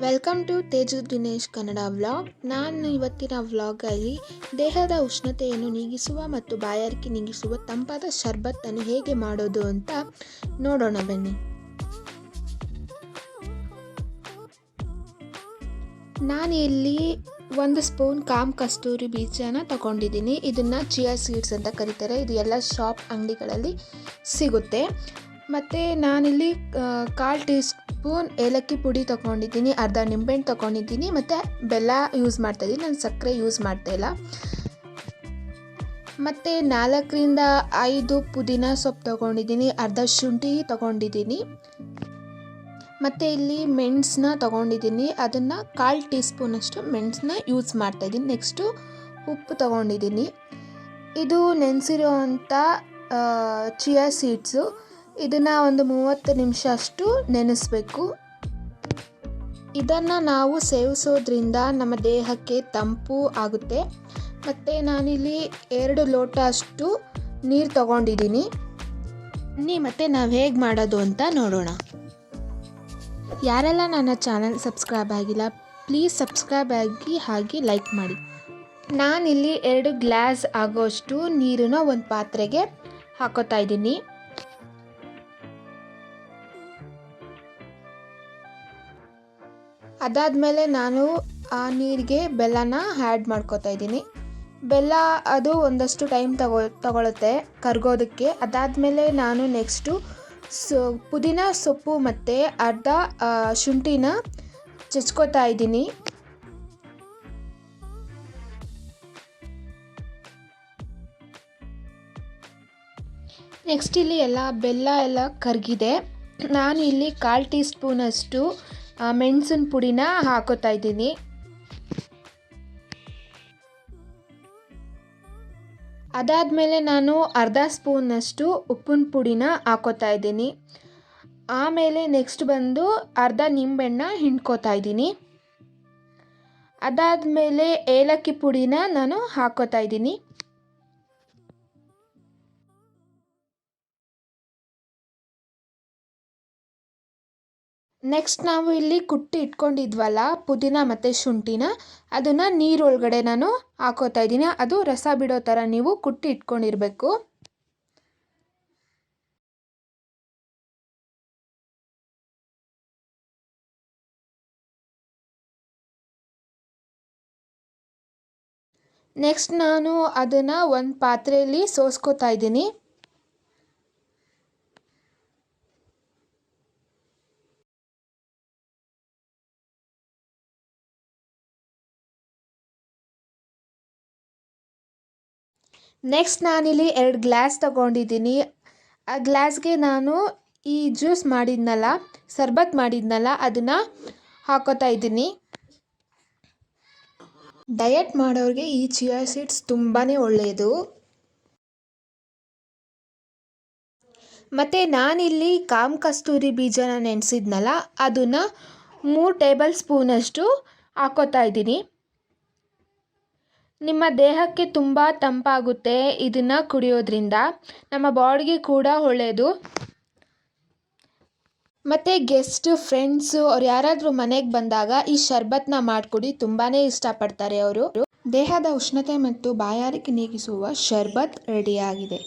Welcome to Teju Dinesh Kannada vlog ನಾನು ಇವತ್ತಿನ ವ್ಲಾಗಲ್ಲಿ ದೇಹದ ಉಷ್ಣತೆಯನ್ನು ನೀಗಿಸುವ ಮತ್ತು ಬಾಯಾರಿಕೆ ನೀಗಿಸುವ ತಂಪಾದ ಶರ್ಬತ್ತನ್ನು ಹೇಗೆ ಮಾಡೋದು ಅಂತ ನೋಡೋಣ ಬನ್ನಿ. ನಾನು ಇಲ್ಲಿ ಒಂದು ಸ್ಪೂನ್ ಕಾಮ್ ಕಸ್ತೂರಿ ಬೀಜನ ತಗೊಂಡಿದ್ದೀನಿ. ಇದನ್ನು ಚಿಯಾ ಸೀಡ್ಸ್ ಅಂತ ಕರೀತಾರೆ. ಇದು ಎಲ್ಲ ಶಾಪ್ ಅಂಗಡಿಗಳಲ್ಲಿ ಸಿಗುತ್ತೆ. ಮತ್ತು ನಾನಿಲ್ಲಿ ಕಾಲು ಟೀ ಸ್ಪೂನ್, ಏಲಕ್ಕಿ ಪುಡಿ ತೊಗೊಂಡಿದ್ದೀನಿ, ಅರ್ಧ ನಿಂಬೆಹಣ್ಣು ತೊಗೊಂಡಿದ್ದೀನಿ, ಮತ್ತು ಬೆಲ್ಲ ಯೂಸ್ ಮಾಡ್ತಾಯಿದ್ದೀನಿ ನಾನು ಸಕ್ಕರೆ ಯೂಸ್ ಮಾಡ್ತಾ ಇಲ್ಲ. ಮತ್ತು ನಾಲ್ಕರಿಂದ ಐದು ಪುದೀನ ಸೊಪ್ಪು ತೊಗೊಂಡಿದ್ದೀನಿ, ಅರ್ಧ ಶುಂಠಿ ತೊಗೊಂಡಿದ್ದೀನಿ. ಮತ್ತು ಇಲ್ಲಿ ಮೆಣಸನ್ನ ತೊಗೊಂಡಿದ್ದೀನಿ, ಅದನ್ನು ಕಾಲು ಟೀ ಸ್ಪೂನಷ್ಟು ಮೆಣಸನ್ನ ಯೂಸ್ ಮಾಡ್ತಾಯಿದ್ದೀನಿ ನೆಕ್ಸ್ಟು ಉಪ್ಪು ತೊಗೊಂಡಿದ್ದೀನಿ. ಇದು ನೆನೆಸಿರೋ ಅಂಥ ಚಿಯಾ ಸೀಡ್ಸು ಇದನ್ನು ಒಂದು ಮೂವತ್ತು ನಿಮಿಷ ಅಷ್ಟು ನೆನೆಸಬೇಕು. ಇದನ್ನು ನಾವು ಸೇವಿಸೋದ್ರಿಂದ ನಮ್ಮ ದೇಹಕ್ಕೆ ತಂಪು ಆಗುತ್ತೆ. ಮತ್ತು ನಾನಿಲ್ಲಿ ಎರಡು ಲೋಟ ಅಷ್ಟು ನೀರು ತಗೊಂಡಿದ್ದೀನಿ. ನೀ ಮತ್ತು ನಾವು ಹೇಗೆ ಮಾಡೋದು ಅಂತ ನೋಡೋಣ. ಯಾರೆಲ್ಲ ನನ್ನ ಚಾನಲ್ ಸಬ್ಸ್ಕ್ರೈಬ್ ಆಗಿಲ್ಲ, ಪ್ಲೀಸ್ ಸಬ್ಸ್ಕ್ರೈಬ್ ಆಗಿ ಹಾಗೆ ಲೈಕ್ ಮಾಡಿ. ನಾನಿಲ್ಲಿ ಎರಡು ಗ್ಲಾಸ್ ಆಗೋಷ್ಟು ನೀರನ್ನ ಒಂದು ಪಾತ್ರೆಗೆ ಹಾಕೋತಾ ಇದ್ದೀನಿ. ಅದಾದಮೇಲೆ ನಾನು ಆ ನೀರಿಗೆ ಬೆಲ್ಲನ ಆ್ಯಡ್ ಮಾಡ್ಕೋತಾ ಇದ್ದೀನಿ. ಬೆಲ್ಲ ಅದು ಒಂದಷ್ಟು ಟೈಮ್ ತಗೊ, ತಗೊಳುತ್ತೆ ಕರ್ಗೋದಕ್ಕೆ. ಅದಾದಮೇಲೆ ನಾನು ನೆಕ್ಸ್ಟು ಸೊ, ಪುದೀನ, ಸೊಪ್ಪು ಮತ್ತು ಅರ್ಧ ಶುಂಠಿನ ಚಚ್ಕೋತಾ ಇದ್ದೀನಿ. ನೆಕ್ಸ್ಟ್ ಇಲ್ಲಿ ಎಲ್ಲ ಬೆಲ್ಲ ಎಲ್ಲ ಕರಗಿದೆ. ನಾನು ಇಲ್ಲಿ ಕಾಲು ಟೀ ಸ್ಪೂನಷ್ಟು ಮೆಣಸಿನ ಪುಡಿನ ಹಾಕೋತಾ ಇದ್ದೀನಿ. ಅದಾದಮೇಲೆ ನಾನು ಅರ್ಧ ಸ್ಪೂನಷ್ಟು ಉಪ್ಪಿನ ಪುಡಿನ ಹಾಕೋತಾ ಇದ್ದೀನಿ. ಆಮೇಲೆ ನೆಕ್ಸ್ಟ್ ಬಂದು ಅರ್ಧ ನಿಂಬೆಣ್ಣ ಹಿಂಡ್ಕೋತಾ ಇದ್ದೀನಿ. ಅದಾದಮೇಲೆ ಏಲಕ್ಕಿ ಪುಡಿನ ನಾನು ಹಾಕೋತಾ ಇದ್ದೀನಿ. ನೆಕ್ಸ್ಟ್ ನಾವು ಇಲ್ಲಿ ಕುಟ್ಟಿ ಇಟ್ಕೊಂಡಿದ್ವಲ್ಲ, ಪುದೀನ ಮತ್ತು ಶುಂಠಿನ, ಅದನ್ನು ನೀರೊಳಗಡೆ ನಾನು ಹಾಕೋತಾ ಇದ್ದೀನಿ. ಅದು ರಸ ಬಿಡೋ ಥರ ನೀವು ಕುಟ್ಟಿ ಇಟ್ಕೊಂಡಿರಬೇಕು. ನೆಕ್ಸ್ಟ್ ನಾನು ಅದನ್ನು ಒಂದು ಪಾತ್ರೆಯಲ್ಲಿ ಸೋಸ್ಕೋತಾ ಇದ್ದೀನಿ. ನೆಕ್ಸ್ಟ್ ನಾನಿಲ್ಲಿ ಎರಡು ಗ್ಲಾಸ್ ತಗೊಂಡಿದ್ದೀನಿ. ಆ ಗ್ಲಾಸ್ಗೆ ನಾನು ಈ ಜ್ಯೂಸ್ ಮಾಡಿದ್ನಲ್ಲ, ಸರ್ಬತ್ ಮಾಡಿದ್ನಲ್ಲ, ಅದನ್ನು ಹಾಕೋತಾ ಇದ್ದೀನಿ. ಡಯಟ್ ಮಾಡೋರಿಗೆ ಈ ಚಿಯಾ ಸೀಡ್ಸ್ ತುಂಬಾ ಒಳ್ಳೆಯದು ಮತ್ತು ನಾನಿಲ್ಲಿ ಕಾಮ್ ಕಸ್ತೂರಿ ಬೀಜನ ನೆನೆಸಿದ್ನಲ್ಲ, ಅದನ್ನು ಮೂರು ಟೇಬಲ್ ಸ್ಪೂನಷ್ಟು ಹಾಕೋತಾ ಇದ್ದೀನಿ. ನಿಮ್ಮ ದೇಹಕ್ಕೆ ತುಂಬ ತಂಪಾಗುತ್ತೆ, ಇದನ್ನು ಕುಡಿಯೋದ್ರಿಂದ. ನಮ್ಮ ಬಾಡಿಗೆ ಕೂಡ ಒಳ್ಳೆಯದು ಮತ್ತು ಗೆಸ್ಟು, ಫ್ರೆಂಡ್ಸು, ಅವ್ರು ಯಾರಾದರೂ ಮನೆಗೆ ಬಂದಾಗ ಈ ಶರ್ಬತ್ನ ಮಾಡಿಕೊಡಿ ತುಂಬಾ ಇಷ್ಟಪಡ್ತಾರೆ ಅವರು. ದೇಹದ ಉಷ್ಣತೆ ಮತ್ತು ಬಾಯಾರಿಕೆ ನೀಗಿಸುವ ಶರ್ಬತ್ ರೆಡಿಯಾಗಿದೆ.